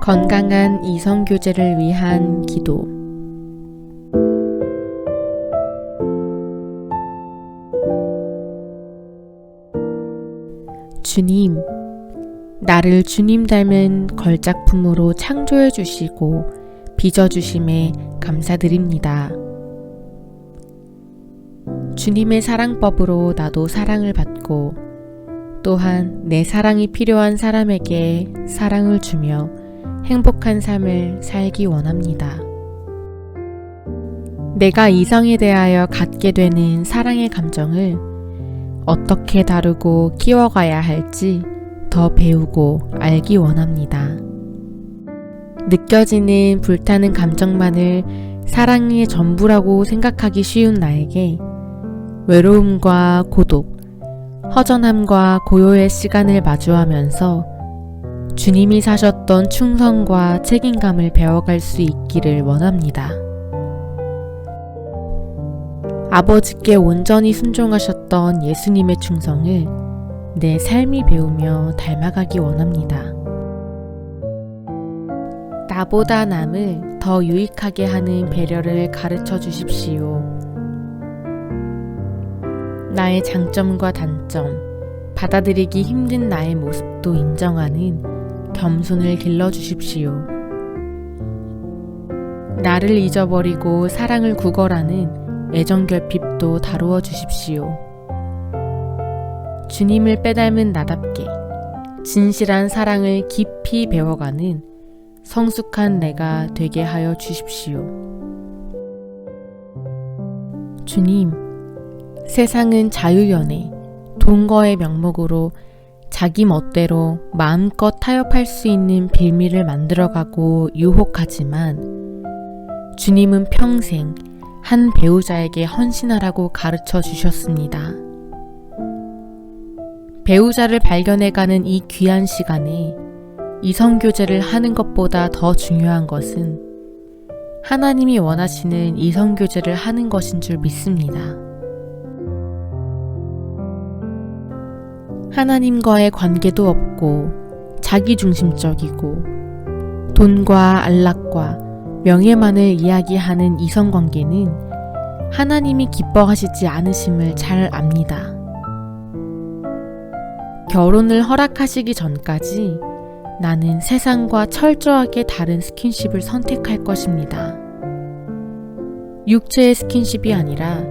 건강한 이성교제를 위한 기도. 주님, 나를 주님 닮은 걸작품으로 창조해 주시고 빚어 주심에 감사드립니다. 주님의 사랑법으로 나도 사랑을 받고 또한 내 사랑이 필요한 사람에게 사랑을 주며 행복한 삶을 살기 원합니다. 내가 이성에 대하여 갖게 되는 사랑의 감정을 어떻게 다루고 키워가야 할지 더 배우고 알기 원합니다. 느껴지는 불타는 감정만을 사랑의 전부라고 생각하기 쉬운 나에게 외로움과 고독, 허전함과 고요의 시간을 마주하면서 주님이 사셨던 충성과 책임감을 배워갈 수 있기를 원합니다. 아버지께 온전히 순종하셨던 예수님의 충성을 내 삶이 배우며 닮아가기 원합니다. 나보다 남을 더 유익하게 하는 배려를 가르쳐 주십시오. 나의 장점과 단점, 받아들이기 힘든 나의 모습도 인정하는 겸손을 길러 주십시오. 나를 잊어버리고 사랑을 구걸하는 애정 결핍도 다루어 주십시오. 주님을 빼닮은 나답게 진실한 사랑을 깊이 배워가는 성숙한 내가 되게 하여 주십시오. 주님, 세상은 자유연애, 동거의 명목으로 자기 멋대로 마음껏 타협할 수 있는 빌미를 만들어가고 유혹하지만 주님은 평생 한 배우자에게 헌신하라고 가르쳐 주셨습니다. 배우자를 발견해가는 이 귀한 시간에 이성교제를 하는 것보다 더 중요한 것은 하나님이 원하시는 이성교제를 하는 것인 줄 믿습니다. 하나님과의 관계도 없고 자기중심적이고 돈과 안락과 명예만을 이야기하는 이성관계는 하나님이 기뻐하시지 않으심을 잘 압니다. 결혼을 허락하시기 전까지 나는 세상과 철저하게 다른 스킨십을 선택할 것입니다. 육체의 스킨십이 아니라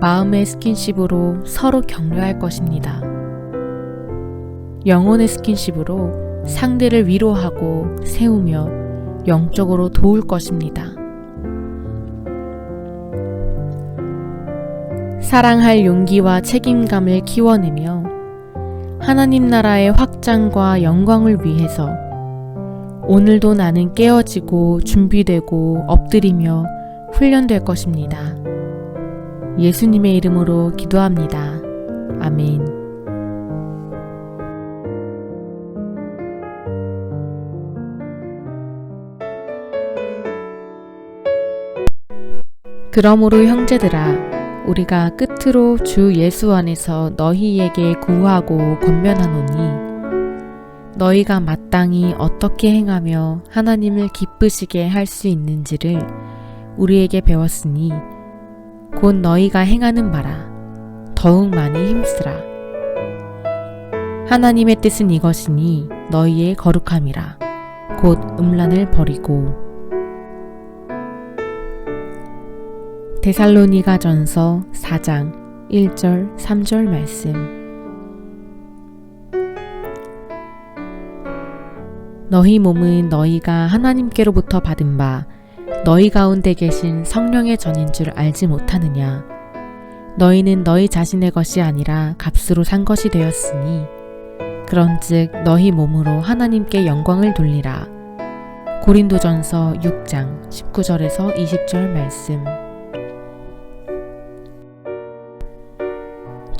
마음의 스킨십으로 서로 격려할 것입니다. 영혼의 스킨십으로 상대를 위로하고 세우며 영적으로 도울 것입니다. 사랑할 용기와 책임감을 키워내며 하나님 나라의 확장과 영광을 위해서 오늘도 나는 깨어지고 준비되고 엎드리며 훈련될 것입니다. 예수님의 이름으로 기도합니다. 아멘. 그러므로 형제들아 우리가 끝으로 주 예수 안에서 너희에게 구하고 권면하노니 너희가 마땅히 어떻게 행하며 하나님을 기쁘시게 할 수 있는지를 우리에게 배웠으니 곧 너희가 행하는 바라. 더욱 많이 힘쓰라. 하나님의 뜻은 이것이니 너희의 거룩함이라. 곧 음란을 버리고 데살로니가 전서 4장 1절 3절 말씀. 너희 몸은 너희가 하나님께로부터 받은 바 너희 가운데 계신 성령의 전인 줄 알지 못하느냐? 너희는 너희 자신의 것이 아니라 값으로 산 것이 되었으니 그런즉 너희 몸으로 하나님께 영광을 돌리라. 고린도전서 6장 19절에서 20절 말씀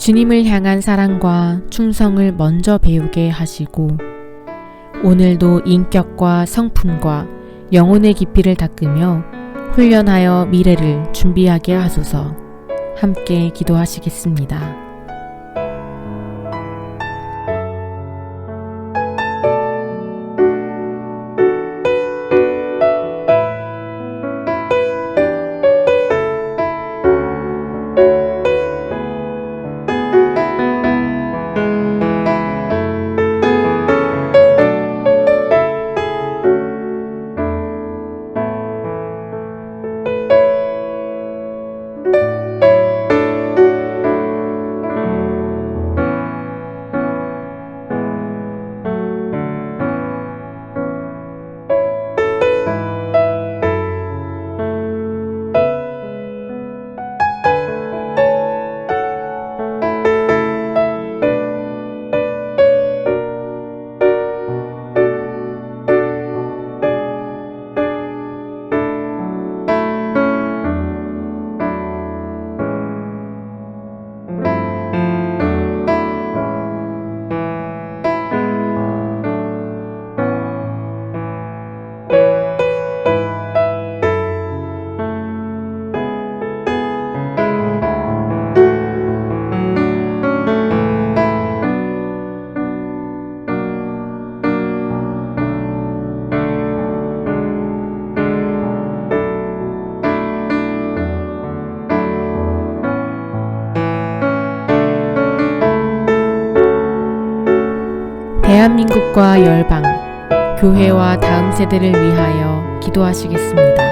주님을 향한 사랑과 충성을 먼저 배우게 하시고 오늘도 인격과 성품과 영혼의 깊이를 닦으며 훈련하여 미래를 준비하게 하소서 함께 기도하시겠습니다. 대한민국과 열방, 교회와 다음 세대를 위하여 기도하시겠습니다.